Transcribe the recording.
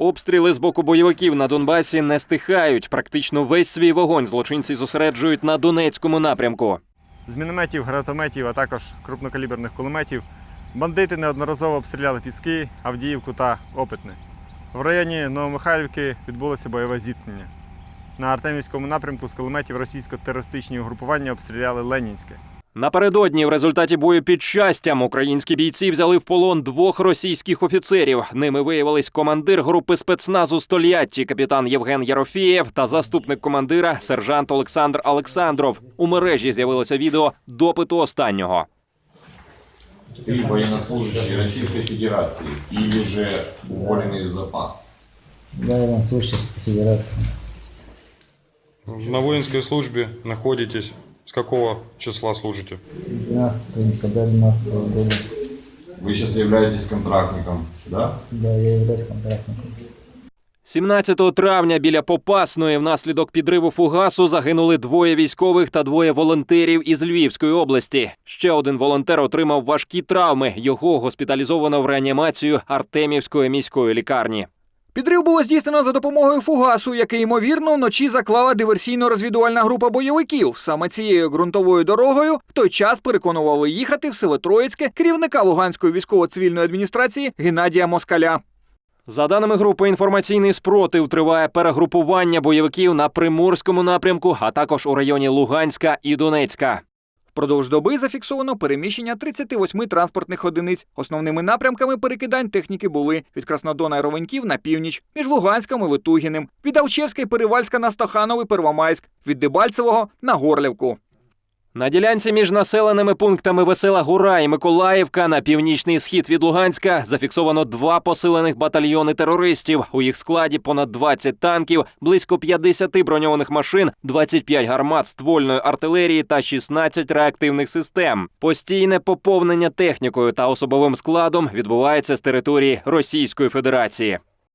Обстріли з боку бойовиків на Донбасі не стихають. Практично весь свій вогонь злочинці зосереджують на Донецькому напрямку. З мінометів, гранатометів, а також крупнокаліберних кулеметів бандити неодноразово обстріляли Піски, Авдіївку та Опитне. В районі Новомихайлівки відбулося бойове зіткнення. На Артемівському напрямку з кулеметів російсько-терористичні угрупування обстріляли Ленінське. Напередодні, в результаті бою під щастям, українські бійці взяли в полон двох російських офіцерів. Ними виявились командир групи спецназу Стольятті, капітан Євген Ярофєєв та заступник командира сержант Олександр Олександров. У мережі з'явилося відео допиту останнього. Ты военнослужащий Российской Федерации или же уволенный из запаса? Да, я вам слушаю Федерации. На воинской службе находитесь. С какого числа служите? 12 декабря 12 года. Вы сейчас являетесь контрактником, да? Да, я являюсь контрактником. 17 травня біля Попасної внаслідок підриву фугасу загинули двоє військових та двоє волонтерів із Львівської області. Ще один волонтер отримав важкі травми. Його госпіталізовано в реанімацію Артемівської міської лікарні. Підрив було здійснено за допомогою фугасу, який ймовірно вночі заклала диверсійно-розвідувальна група бойовиків. Саме цією ґрунтовою дорогою в той час переконували їхати в село Троїцьке керівника Луганської військово-цивільної адміністрації Геннадія Москаля. За даними групи, інформаційний спротив триває перегрупування бойовиків на приморському напрямку, а також у районі Луганська і Донецька. Впродовж доби зафіксовано переміщення 38 транспортних одиниць. Основними напрямками перекидань техніки були від Краснодона і Ровеньків на північ, між Луганськом і Литугіним, від Алчевська і Перевальська на Стаханов і Первомайськ, від Дебальцевого на Горлівку. На ділянці між населеними пунктами Весела Гора і Миколаївка на північний схід від Луганська зафіксовано два посилених батальйони терористів. У їх складі понад 20 танків, близько 50 броньованих машин, 25 гармат ствольної артилерії та 16 реактивних систем. Постійне поповнення технікою та особовим складом відбувається з території Російської Федерації.